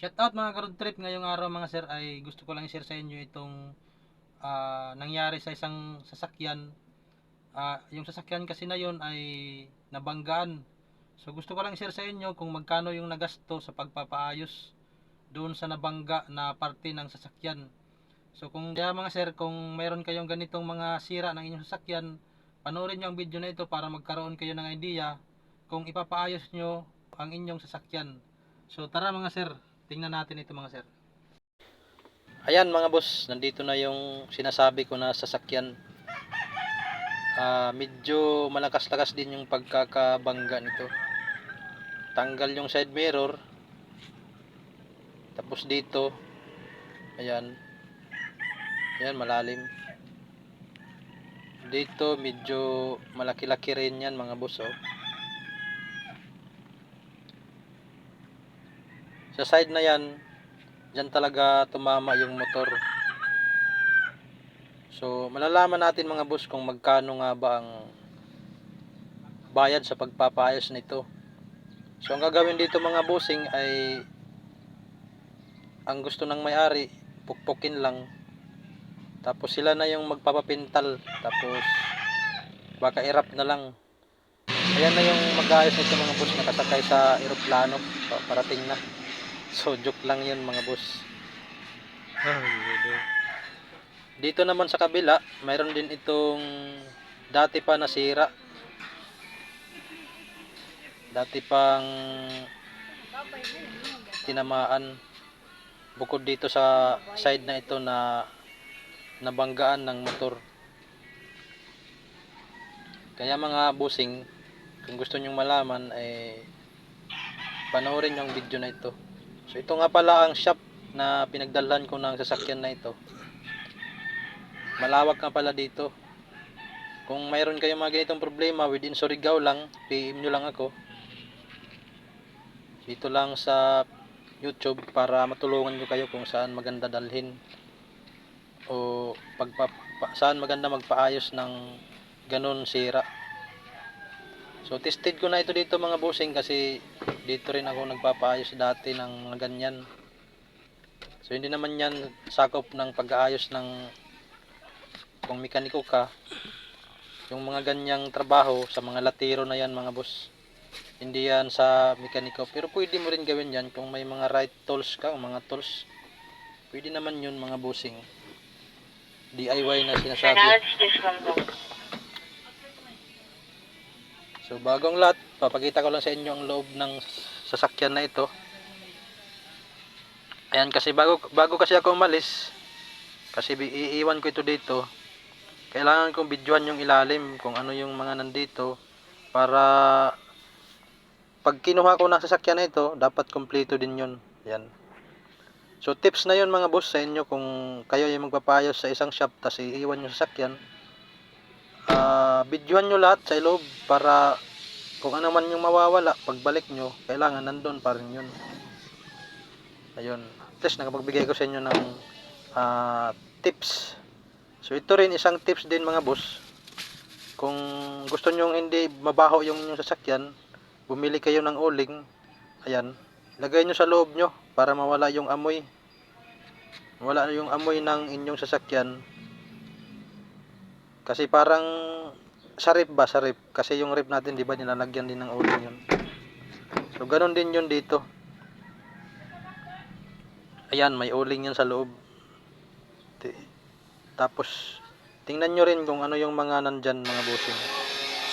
Shout out mga road trip ngayong araw mga sir ay gusto ko lang i-share sa inyo itong ah, nangyari sa isang sasakyan. Ah, yung sasakyan kasi na yon ay nabanggaan. So gusto ko lang i-share sa inyo kung magkano yung nagasto sa pagpapaayos doon sa nabangga na parte ng sasakyan. So kung kaya mga sir, kung mayroon kayong ganitong mga sira ng inyong sasakyan, panoorin nyo ang video na ito para magkaroon kayo ng idea kung ipapaayos nyo ang inyong sasakyan. So tara mga sir, tingnan natin ito mga sir. Ayan mga boss, nandito na yung sinasabi ko na sasakyan. Ah, medyo malakas-lakas din yung pagkakabangga nito. Tanggal yung side mirror. Tapos dito, ayan. Ayan, malalim. Dito, medyo malaki-laki rin yan mga boss, oh. Sa side na yan, dyan talaga tumama yung motor. So, malalaman natin mga boss kung magkano nga ba ang bayad sa pagpapaayos nito. So, ang gagawin dito mga bossing ay ang gusto ng may-ari, pukpukin lang. Tapos sila na yung magpapapintal. Tapos, baka irap na lang. Ayan na yung mag-ayos nito mga boss nakasakay sa eroplano. Pa- Parating na. So, joke lang yun mga boss. Dito naman sa kabila, mayroon din itong dati pa nasira. Dati pang tinamaan. Bukod dito sa side na ito na nabanggaan ng motor. Kaya mga busing, kung gusto nyong malaman, eh, panoorin yung video na ito. So ito nga pala ang shop na pinagdalhan ko ng sasakyan na ito. Malawak nga pala dito. Kung mayroon kayong mga ganitong problema within Surigao lang, PM nyo lang ako. Dito lang sa YouTube para matulungan ko kayo kung saan maganda dalhin o pagpa, pa- saan maganda magpaayos ng ganun sira. So tested ko na ito dito mga bossing kasi dito rin ako nagpapaayos dati ng mga ganyan. So hindi naman yan sakop ng pag-aayos ng kung mekaniko ka. Yung mga ganyang trabaho sa mga latiro na yan mga boss. Hindi yan sa mekaniko. Pero pwede mo rin gawin yan kung may mga right tools ka, mga tools. Pwede naman yun mga bossing. DIY na sinasabi. So bagong lot, papakita ko lang sa inyo ang loob ng sasakyan na ito. Ayan kasi bago bago kasi ako umalis kasi iiwan ko ito dito. Kailangan kong videohan yung ilalim kung ano yung mga nandito para pag kinuha ko ng sasakyan na ito, dapat kompleto din yun. Yan. So tips na yun mga boss sa inyo kung kayo yung magpapayos sa isang shop tapos iiwan yung sasakyan ah videohan nyo lahat sa loob para kung ano man yung mawawala pagbalik nyo kailangan nandun pa rin yun. Ayun. At least nakapagbigay ko sa inyo ng ah, tips. So ito rin isang tips din mga boss. Kung gusto nyo hindi mabaho yung inyong sasakyan bumili kayo ng uling ayan lagay nyo sa loob nyo para mawala yung amoy. Wala yung amoy ng inyong sasakyan. Kasi parang sa rip ba? Sa rip. Kasi yung rip natin, di ba, nilalagyan din ng uling yun. So, ganun din yun dito. Ayan, may uling yan sa loob. Tapos, tingnan nyo rin kung ano yung mga nandyan, mga bossing.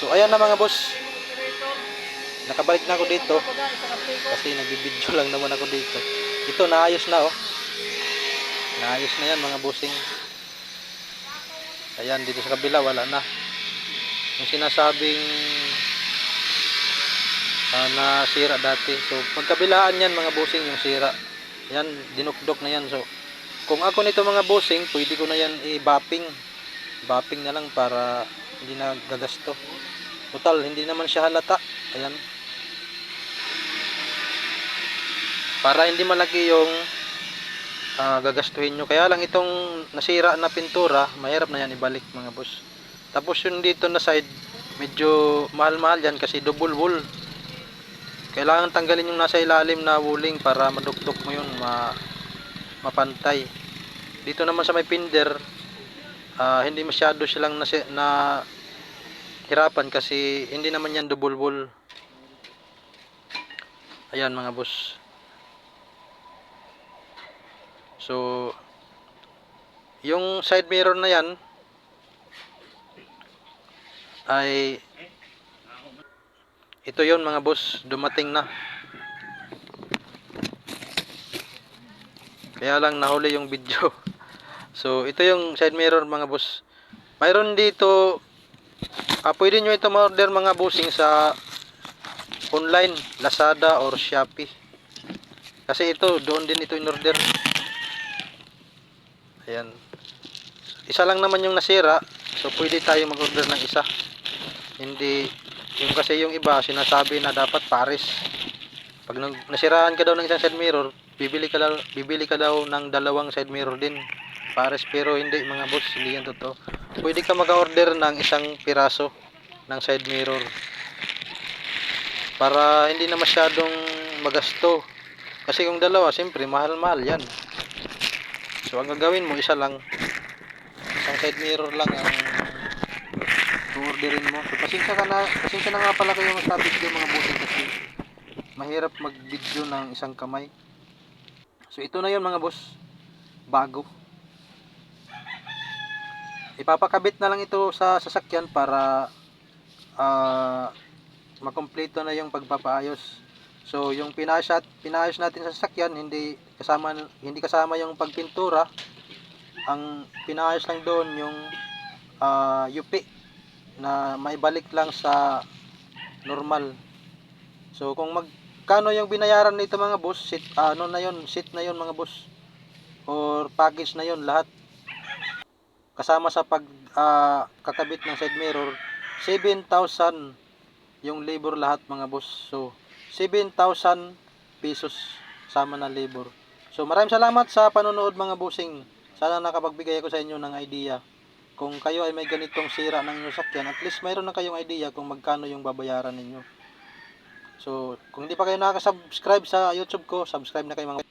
So, ayan na mga boss. Nakabalik na ako dito. Kasi nagbibideo lang naman ako dito. Ito, naayos na oh. Naayos na yan mga bossing. Ayan, dito sa kabila, wala na. Yung sinasabing ah, nasira dati. So, pagkabilaan yan mga bossing yung sira. Yan, dinukdok na yan. So, kung ako nito mga bossing, pwede ko na yan i-bapping. Bapping na lang para hindi na gagasto. Total, hindi naman siya halata. Ayan. Para hindi malaki yung ah, gagastuhin nyo. Kaya lang itong nasira na pintura, mahirap na yan ibalik mga boss. Tapos yung dito na side, medyo mahal-mahal yan kasi double wall. kailangan tanggalin yung nasa ilalim na wuling para madukdok mo yun ma mapantay. Dito naman sa may pinder ah, hindi masyado silang nasi, na hirapan kasi hindi naman yan dubulbul ayan mga boss. So yung side mirror na yan ay ito yon mga boss. Dumating na. Kaya lang nahuli yung video. So ito yung side mirror mga boss. Mayroon dito ah, pwede nyo ito ma-order mga bossing sa online Lazada or Shopee. Kasi ito doon din ito in order ayan. Isa lang naman yung nasira. So pwede tayo mag-order ng isa hindi yung kasi yung iba sinasabi na dapat pares pag nasiraan ka daw ng isang side mirror bibili ka daw bibili ka daw ng dalawang side mirror din. Pares pero hindi mga boss hindi yan totoo. Pwede ka mag-order ng isang piraso ng side mirror para hindi na masyadong magasto. Kasi yung dalawa siyempre mahal-mahal yan. So ang gagawin mo isa lang. Isang side mirror lang ang orderin mo. So pasensya ka na pasensya na nga pala kayo sa video mga bossing kasi mahirap mag video ng isang kamay. So ito na yun mga boss. Bago. Ipapakabit na lang ito sa sasakyan para ah makompleto na yung pagpapaayos. So yung pinayos, at, pinayos natin sa sasakyan hindi kasama hindi kasama yung pagpintura. Ang pinayos lang doon yung ah, yupi na maibalik lang sa normal. So kung magkano yung binayaran nito mga boss? Sit ano na yon sit na yon mga boss? Or package na yon lahat? Kasama sa pag ah, kakabit ng side mirror 7,000 yung labor lahat mga boss. So 7,000 pesos sama na labor. So maraming salamat sa panonood mga bossing. Sana nakapagbigay ako sa inyo ng idea kung kayo ay may ganitong sira ng inyong sakyan at least mayroon na kayong idea kung magkano yung babayaran ninyo. So kung hindi pa kayo nakaka-subscribe sa youtube ko subscribe na kayo mga